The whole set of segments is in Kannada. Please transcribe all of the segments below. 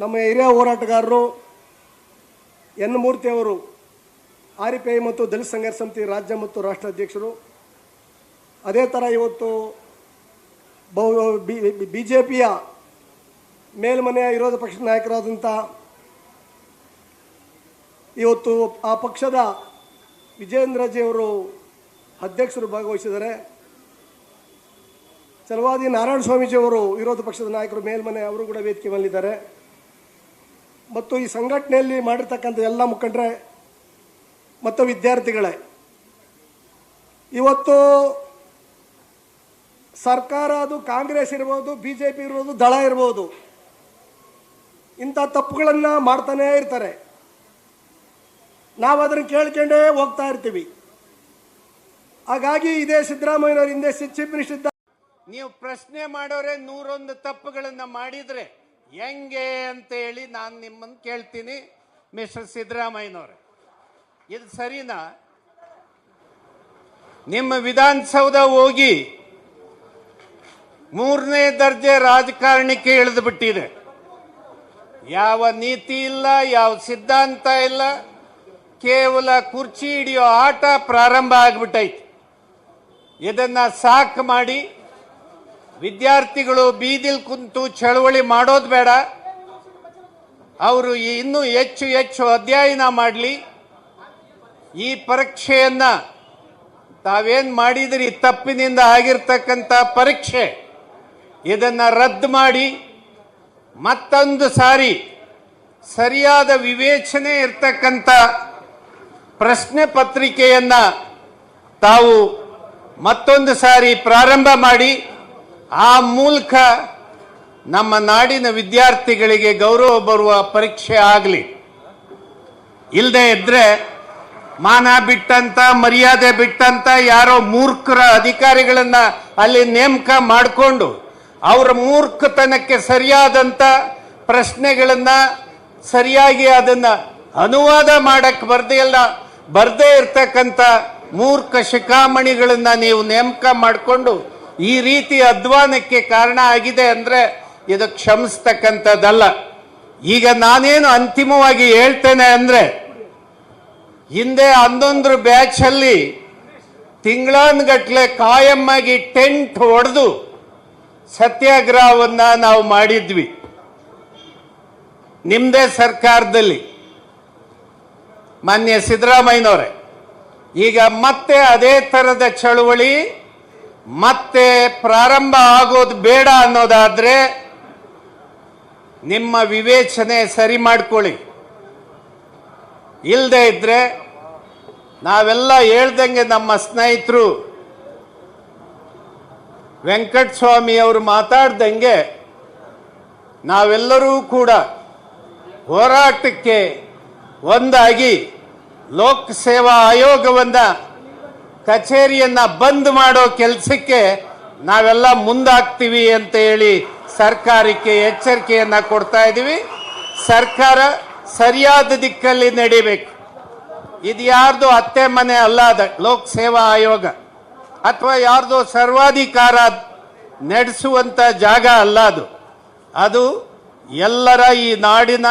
ನಮ್ಮ ಹಿರಿಯ ಹೋರಾಟಗಾರರು ಎನ್ ಮೂರ್ತಿಯವರು ಆರ್ ಪಿ ಐ ಮತ್ತು ದಲಿತ ಸಂಘರ್ಷ ಸಮಿತಿ ರಾಜ್ಯ ಮತ್ತು ರಾಷ್ಟ್ರ ಅಧ್ಯಕ್ಷರು. ಅದೇ ಥರ ಇವತ್ತು ಬಹು, ಬಿ ಜೆ ಪಿಯ ಮೇಲ್ಮನೆಯ ವಿರೋಧ ಪಕ್ಷದ ನಾಯಕರಾದಂಥ ಇವತ್ತು ಆ ಪಕ್ಷದ ವಿಜಯೇಂದ್ರಜಿಯವರು ಅಧ್ಯಕ್ಷರು ಭಾಗವಹಿಸಿದ್ದಾರೆ. ಚಲವಾದಿ ನಾರಾಯಣ ಸ್ವಾಮೀಜಿಯವರು ವಿರೋಧ ಪಕ್ಷದ ನಾಯಕರು ಮೇಲ್ಮನೆ, ಅವರು ಕೂಡ ವೇದಿಕೆ ಮೇಲಿದ್ದಾರೆ. ಮತ್ತು ಈ ಸಂಘಟನೆಯಲ್ಲಿ ಮಾಡಿರ್ತಕ್ಕಂಥ ಎಲ್ಲ ಮುಖಂಡರೇ ಮತ್ತು ವಿದ್ಯಾರ್ಥಿಗಳೇ, ಇವತ್ತು ಸರ್ಕಾರ ಅದು ಕಾಂಗ್ರೆಸ್ ಇರ್ಬೋದು ಬಿ ಜೆ ಪಿ ಇರ್ಬೋದು, ದಳ ಇರ್ಬೋದು, ಇಂಥ ತಪ್ಪುಗಳನ್ನು ಮಾಡ್ತಾನೇ ಇರ್ತಾರೆ. ನಾವು ಅದನ್ನು ಕೇಳ್ಕೊಂಡೇ ಹೋಗ್ತಾ ಇರ್ತೀವಿ. ಹಾಗಾಗಿ ಇದೇ ಸಿದ್ದರಾಮಯ್ಯನವ್ರ ಹಿಂದೆ ಚೀಫ್ ಮಿನಿಸ್ಟರ್ ನೀವು ಪ್ರಶ್ನೆ ಮಾಡೋರೆ ನೂರೊಂದು ತಪ್ಪುಗಳನ್ನು ಮಾಡಿದ್ರೆ ಹೆಂಗೆ ಅಂತ ಹೇಳಿ ನಾನು ನಿಮ್ಮನ್ನು ಕೇಳ್ತೀನಿ ಮಿಸ್ಟರ್ ಸಿದ್ದರಾಮಯ್ಯನವ್ರೆ. ಇದು ಸರಿನಾ? ನಿಮ್ಮ ವಿಧಾನಸೌಧ ಹೋಗಿ ಮೂರನೇ ದರ್ಜೆ ರಾಜಕಾರಣಕ್ಕೆ ಇಳಿದು ಬಿಟ್ಟಿದೆ. ಯಾವ ನೀತಿ ಇಲ್ಲ, ಯಾವ ಸಿದ್ಧಾಂತ ಇಲ್ಲ, ಕೇವಲ ಕುರ್ಚಿ ಹಿಡಿಯೋ ಆಟ ಪ್ರಾರಂಭ ಆಗ್ಬಿಟ್ಟೈತೆ. ಇದನ್ನ ಸಾಕು ಮಾಡಿ ವಿದ್ಯಾರ್ಥಿಗಳು ಬೀದಿಲ್ ಕುಂತು ಚಳವಳಿ ಮಾಡೋದು ಬೇಡ. ಅವರು ಇನ್ನೂ ಹೆಚ್ಚು ಹೆಚ್ಚು ಅಧ್ಯಯನ ಮಾಡಲಿ. ಈ ಪರೀಕ್ಷೆಯನ್ನ ತಾವೇನ್ ಮಾಡಿದ್ರಿ? ತಪ್ಪಿನಿಂದ ಆಗಿರ್ತಕ್ಕಂಥ ಪರೀಕ್ಷೆ. ಇದನ್ನ ರದ್ದು ಮಾಡಿ ಮತ್ತೊಂದು ಸಾರಿ ಸರಿಯಾದ ವಿವೇಚನೆ ಇರ್ತಕ್ಕಂಥ ಪ್ರಶ್ನೆ ಪತ್ರಿಕೆಯನ್ನು ತಾವು ಮತ್ತೊಂದು ಸಾರಿ ಪ್ರಾರಂಭ ಮಾಡಿ. ಆ ಮೂಲಕ ನಮ್ಮ ನಾಡಿನ ವಿದ್ಯಾರ್ಥಿಗಳಿಗೆ ಗೌರವ ಬರುವ ಪರೀಕ್ಷೆ ಆಗಲಿ. ಇಲ್ಲದೆ ಇದ್ರೆ ಮಾನ ಬಿಟ್ಟಂತ, ಮರ್ಯಾದೆ ಬಿಟ್ಟಂತ ಯಾರೋ ಮೂರ್ಖರ ಅಧಿಕಾರಿಗಳನ್ನ ಅಲ್ಲಿ ನೇಮಕ ಮಾಡಿಕೊಂಡು ಅವರ ಮೂರ್ಖತನಕ್ಕೆ ಸರಿಯಾದಂತ ಪ್ರಶ್ನೆಗಳನ್ನ ಸರಿಯಾಗಿ ಅದನ್ನ ಅನುವಾದ ಮಾಡಕ್ ಬರ್ದೇ ಇಲ್ಲ. ಬರ್ದೇ ಇರ್ತಕ್ಕಂಥ ಮೂರ್ಖ ಶಿಖಾಮಣಿಗಳನ್ನ ನೀವು ನೇಮಕ ಮಾಡಿಕೊಂಡು ಈ ರೀತಿ ಅಧ್ವಾನಕ್ಕೆ ಕಾರಣ ಆಗಿದೆ ಅಂದ್ರೆ ಇದು ಕ್ಷಮಿಸ್ತಕ್ಕಂಥದ್ದಲ್ಲ. ಈಗ ನಾನೇನು ಅಂತಿಮವಾಗಿ ಹೇಳ್ತೇನೆ ಅಂದ್ರೆ, ಹಿಂದೆ ಹನ್ನೊಂದು ಬ್ಯಾಚ್ ಅಲ್ಲಿ ತಿಂಗಳಾನ್ಗಟ್ಲೆ ಕಾಯಮ್ಮಾಗಿ ಟೆಂಟ್ ಹೊಡೆದು ಸತ್ಯಾಗ್ರಹವನ್ನ ನಾವು ಮಾಡಿದ್ವಿ. ನಿಮ್ಮದೇ ಸರ್ಕಾರದಲ್ಲಿ, ಮಾನ್ಯ ಸಿದ್ದರಾಮಯ್ಯನವರೇ. ಈಗ ಮತ್ತೆ ಅದೇ ಥರದ ಚಳುವಳಿ ಮತ್ತೆ ಪ್ರಾರಂಭ ಆಗೋದು ಬೇಡ ಅನ್ನೋದಾದ್ರೆ ನಿಮ್ಮ ವಿವೇಚನೆ ಸರಿ ಮಾಡ್ಕೊಳ್ಳಿ. ಇಲ್ಲದೆ ಇದ್ರೆ ನಾವೆಲ್ಲ ಹೇಳ್ದಂಗೆ ನಮ್ಮ ಸ್ನೇಹಿತರು ವೆಂಕಟಸ್ವಾಮಿ ಅವರು ಮಾತಾಡ್ದಂಗೆ ನಾವೆಲ್ಲರೂ ಕೂಡ ಹೋರಾಟಕ್ಕೆ ಒಂದಾಗಿ ಲೋಕ ಸೇವಾ ಆಯೋಗವನ್ನ ಕಚೇರಿಯನ್ನ ಬಂದ್ ಮಾಡೋ ಕೆಲಸಕ್ಕೆ ನಾವೆಲ್ಲ ಮುಂದಾಗ್ತೀವಿ ಅಂತ ಹೇಳಿ ಸರ್ಕಾರಕ್ಕೆ ಎಚ್ಚರಿಕೆಯನ್ನ ಕೊಡ್ತಾ ಇದ್ದೀವಿ ಸರ್ಕಾರ ಸರಿಯಾದ ದಿಕ್ಕಲ್ಲಿ ನಡಿಬೇಕು. ಇದು ಯಾರ್ದು ಅತ್ತೆ ಮನೆ ಅಲ್ಲ ಅದ, ಲೋಕ ಸೇವಾ ಆಯೋಗ. ಅಥವಾ ಯಾರ್ದೋ ಸರ್ವಾಧಿಕಾರ ನಡೆಸುವಂತ ಜಾಗ ಅಲ್ಲ ಅದು. ಅದು ಎಲ್ಲರ ಈ ನಾಡಿನ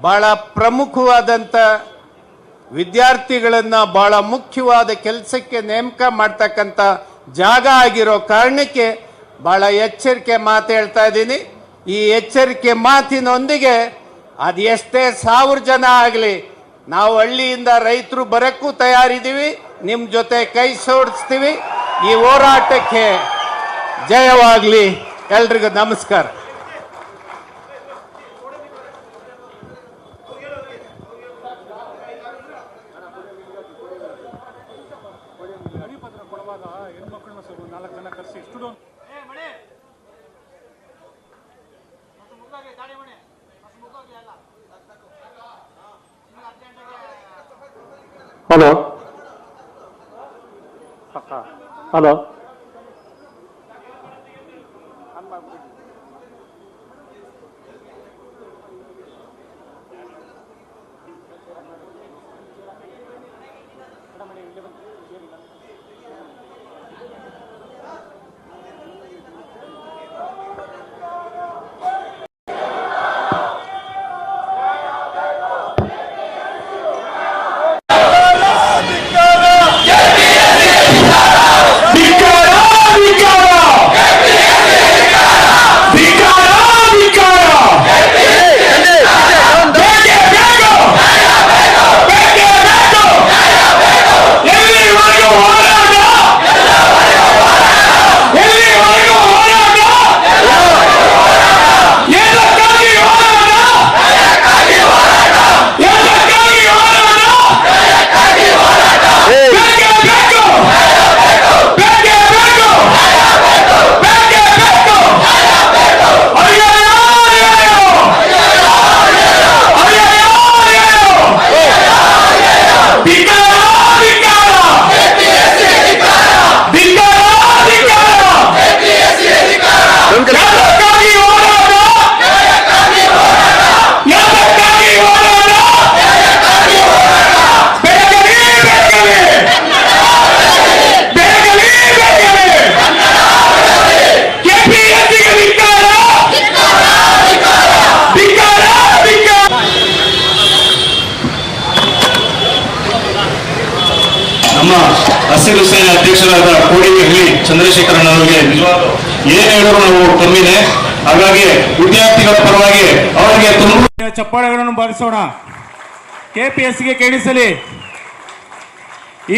ಬಹಳ ಪ್ರಮುಖವಾದಂಥ ವಿದ್ಯಾರ್ಥಿಗಳನ್ನ ಬಹಳ ಮುಖ್ಯವಾದ ಕೆಲಸಕ್ಕೆ ನೇಮಕ ಮಾಡ್ತಕ್ಕಂಥ ಜಾಗ ಆಗಿರೋ ಕಾರಣಕ್ಕೆ ಬಹಳ ಎಚ್ಚರಿಕೆ ಮಾತು ಹೇಳ್ತಾ ಇದ್ದೀನಿ. ಈ ಎಚ್ಚರಿಕೆ ಮಾತಿನೊಂದಿಗೆ ಅದು ಎಷ್ಟೇ ಸಾವಿರ ಜನ ಆಗಲಿ, ನಾವು ಹಳ್ಳಿಯಿಂದ ರೈತರು ಬರೋಕ್ಕೂ ತಯಾರಿದ್ದೀವಿ ನಿಮ್ಮ ಜೊತೆ ಕೈ ಸೋಡಿಸ್ತೀವಿ ಈ ಹೋರಾಟಕ್ಕೆ ಜಯವಾಗಲಿ. ಎಲ್ರಿಗೂ ನಮಸ್ಕಾರ. ಹಲೋ. ಹಲೋ. ಕೋಡಿಹಳ್ಳಿ ನಮಗೆ ಏನ್ ಹೇಳಿದ್ರು ನಾವು ಕಮ್ಮಿನೇ. ಹಾಗಾಗಿ ವಿದ್ಯಾರ್ಥಿಗಳ ಪರವಾಗಿ ಅವರಿಗೆ ತುಂಬ ಚಪ್ಪಾಳೆಗಳನ್ನು ಬಾರಿಸೋಣ. ಕೆಪಿಎಸ್ಗೆ ಕೇಳಿಸಲಿ.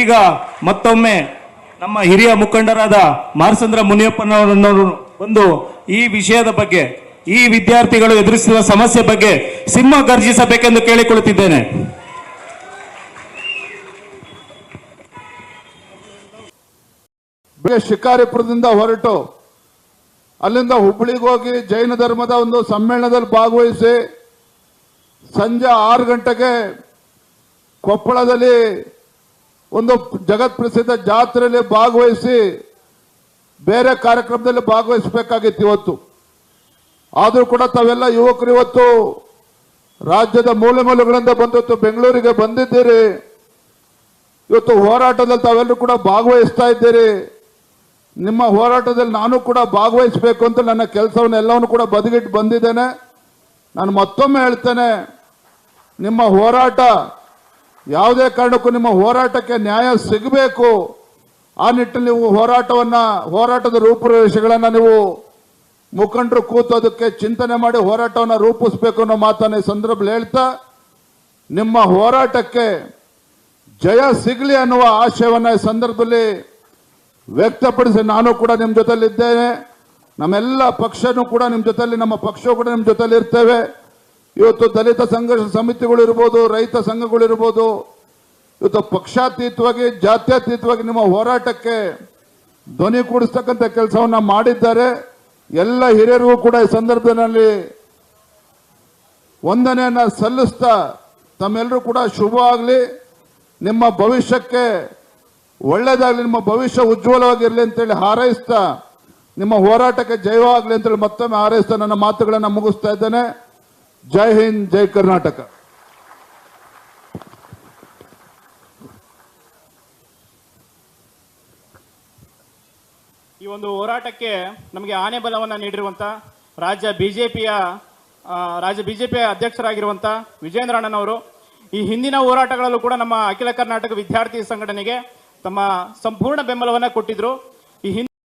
ಈಗ ಮತ್ತೊಮ್ಮೆ ನಮ್ಮ ಹಿರಿಯ ಮುಖಂಡರಾದ ಮಾರಸಂದ್ರ ಮುನಿಯಪ್ಪನವರನ್ನು ಬಂದು ಈ ವಿಷಯದ ಬಗ್ಗೆ, ಈ ವಿದ್ಯಾರ್ಥಿಗಳು ಎದುರಿಸುವ ಸಮಸ್ಯೆ ಬಗ್ಗೆ ಸಿಂಹ ಗರ್ಜಿಸಬೇಕೆಂದು ಕೇಳಿಕೊಳ್ಳುತ್ತಿದ್ದೇನೆ. ಶಿಕಾರಿಪುರದಿಂದ ಹೊರಟು. ಅಲ್ಲಿಂದ ಹುಬ್ಬಳ್ಳಿಗೆ ಹೋಗಿ ಜೈನ ಧರ್ಮದ ಒಂದು ಸಮ್ಮೇಳನದಲ್ಲಿ ಭಾಗವಹಿಸಿ ಸಂಜೆ ಆರು ಗಂಟೆಗೆ ಕೊಪ್ಪಳದಲ್ಲಿ ಒಂದು ಜಗತ್ ಪ್ರಸಿದ್ಧ ಜಾತ್ರೆಯಲ್ಲಿ ಭಾಗವಹಿಸಿ ಬೇರೆ ಕಾರ್ಯಕ್ರಮದಲ್ಲಿ ಭಾಗವಹಿಸಬೇಕಾಗಿತ್ತು ಇವತ್ತು. ಆದರೂ ಕೂಡ ತಾವೆಲ್ಲ ಯುವಕರು ಇವತ್ತು ರಾಜ್ಯದ ಮೂಲೆ ಮೂಲೆಗಳಿಂದ ಬಂದಿತ್ತು ಬೆಂಗಳೂರಿಗೆ ಬಂದಿದ್ದೀರಿ. ಇವತ್ತು ಹೋರಾಟದಲ್ಲಿ ತಾವೆಲ್ಲರೂ ಕೂಡ ಭಾಗವಹಿಸ್ತಾ ಇದ್ದೀರಿ. ನಿಮ್ಮ ಹೋರಾಟದಲ್ಲಿ ನಾನು ಕೂಡ ಭಾಗವಹಿಸಬೇಕು ಅಂತ ನನ್ನ ಕೆಲಸವನ್ನು ಎಲ್ಲವನ್ನು ಕೂಡ ಬದಿಗಿಟ್ಟು ಬಂದಿದ್ದೇನೆ. ನಾನು ಮತ್ತೊಮ್ಮೆ ಹೇಳ್ತೇನೆ, ನಿಮ್ಮ ಹೋರಾಟ, ಯಾವುದೇ ಕಾರಣಕ್ಕೂ ನಿಮ್ಮ ಹೋರಾಟಕ್ಕೆ ನ್ಯಾಯ ಸಿಗಬೇಕು. ಆ ನಿಟ್ಟಿನಲ್ಲಿ ನೀವು ಹೋರಾಟವನ್ನ, ಹೋರಾಟದ ರೂಪುರೇಷೆಗಳನ್ನು ನೀವು ಮುಖಂಡರು ಕೂತು ಅದಕ್ಕೆ ಚಿಂತನೆ ಮಾಡಿ ಹೋರಾಟವನ್ನು ರೂಪಿಸಬೇಕು ಅನ್ನೋ ಮಾತನ್ನು ಈ ಸಂದರ್ಭದಲ್ಲಿ ಹೇಳ್ತಾ, ನಿಮ್ಮ ಹೋರಾಟಕ್ಕೆ ಜಯ ಸಿಗಲಿ ಅನ್ನುವ ಆಶಯವನ್ನು ಈ ಸಂದರ್ಭದಲ್ಲಿ ವ್ಯಕ್ತಪಡಿಸಿ ನಾನು ಕೂಡ ನಿಮ್ಮ ಜೊತೆಲಿದ್ದೇನೆ ನಮ್ಮೆಲ್ಲ ಪಕ್ಷನೂ ಕೂಡ ನಿಮ್ಮ ಜೊತೆಯಲ್ಲಿ, ನಮ್ಮ ಪಕ್ಷ ಕೂಡ ನಿಮ್ಮ ಜೊತೆಲಿ ಇರ್ತೇವೆ. ಇವತ್ತು ದಲಿತ ಸಂಘರ್ಷ ಸಮಿತಿಗಳು ಇರ್ಬೋದು, ರೈತ ಸಂಘಗಳು ಇರ್ಬೋದು, ಇವತ್ತು ಪಕ್ಷಾತೀತವಾಗಿ, ಜಾತ್ಯತೀತವಾಗಿ ನಿಮ್ಮ ಹೋರಾಟಕ್ಕೆ ಧ್ವನಿ ಕೂಡಿಸ್ತಕ್ಕಂಥ ಕೆಲಸವನ್ನು ಮಾಡಿದ್ದಾರೆ. ಎಲ್ಲ ಹಿರಿಯರಿಗೂ ಕೂಡ ಈ ಸಂದರ್ಭದಲ್ಲಿ ವಂದನೆಯನ್ನು ಸಲ್ಲಿಸ್ತಾ ತಮ್ಮೆಲ್ಲರೂ ಕೂಡ ಶುಭವಾಗಲಿ. ನಿಮ್ಮ ಭವಿಷ್ಯಕ್ಕೆ ಒಳ್ಳೇದಾಗಲಿ, ನಿಮ್ಮ ಭವಿಷ್ಯ ಉಜ್ವಲವಾಗಿರಲಿ ಅಂತೇಳಿ ಹಾರೈಸ್ತಾ, ನಿಮ್ಮ ಹೋರಾಟಕ್ಕೆ ಜಯವಾಗಲಿ ಅಂತೇಳಿ ಮತ್ತೊಮ್ಮೆ ಹಾರೈಸ್ತಾ ನನ್ನ ಮಾತುಗಳನ್ನು ಮುಗಿಸ್ತಾ ಇದ್ದೇನೆ. ಜೈ ಹಿಂದ್, ಜೈ ಕರ್ನಾಟಕ. ಈ ಒಂದು ಹೋರಾಟಕ್ಕೆ ನಮಗೆ ಆನೆ ಬಲವನ್ನು ನೀಡಿರುವಂತ ರಾಜ್ಯ ಬಿಜೆಪಿಯ ರಾಜ್ಯ ಬಿಜೆಪಿಯ ಅಧ್ಯಕ್ಷರಾಗಿರುವಂತ ವಿಜೇಂದ್ರ ಅಣ್ಣನವರು ಈ ಹಿಂದಿನ ಹೋರಾಟಗಳಲ್ಲೂ ಕೂಡ ನಮ್ಮ ಅಖಿಲ ಕರ್ನಾಟಕ ವಿದ್ಯಾರ್ಥಿ ಸಂಘಟನೆಗೆ ತಮ್ಮ ಸಂಪೂರ್ಣ ಬೆಂಬಲವನ್ನು ಕೊಟ್ಟಿದ್ರು. ಈ